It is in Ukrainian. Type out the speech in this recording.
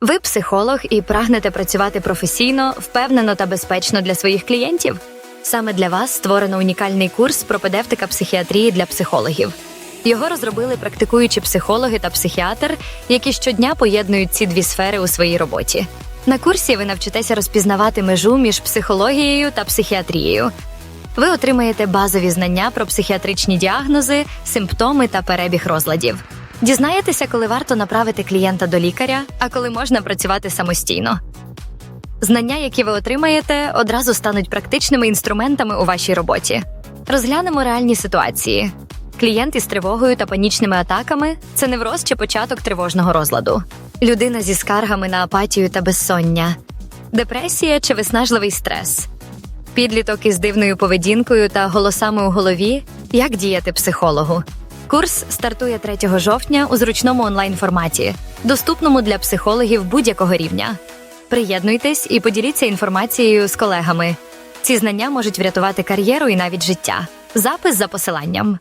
Ви психолог і прагнете працювати професійно, впевнено та безпечно для своїх клієнтів. Саме для вас створено унікальний курс пропедевтика психіатрії для психологів. Його розробили практикуючі психологи та психіатр, які щодня поєднують ці дві сфери у своїй роботі. На курсі ви навчитеся розпізнавати межу між психологією та психіатрією. Ви отримаєте базові знання про психіатричні діагнози, симптоми та перебіг розладів. Дізнаєтеся, коли варто направити клієнта до лікаря, а коли можна працювати самостійно. Знання, які ви отримаєте, одразу стануть практичними інструментами у вашій роботі. Розглянемо реальні ситуації. Клієнт із тривогою та панічними атаками це невроз чи початок тривожного розладу. Людина зі скаргами на апатію та безсоння, депресія чи виснажливий стрес. Підліток із дивною поведінкою та голосами у голові. Як діяти психологу? Курс стартує 3 жовтня у зручному онлайн форматі, доступному для психологів будь-якого рівня. Приєднуйтесь і поділіться інформацією з колегами. Ці знання можуть врятувати кар'єру і навіть життя. Запис за посиланням.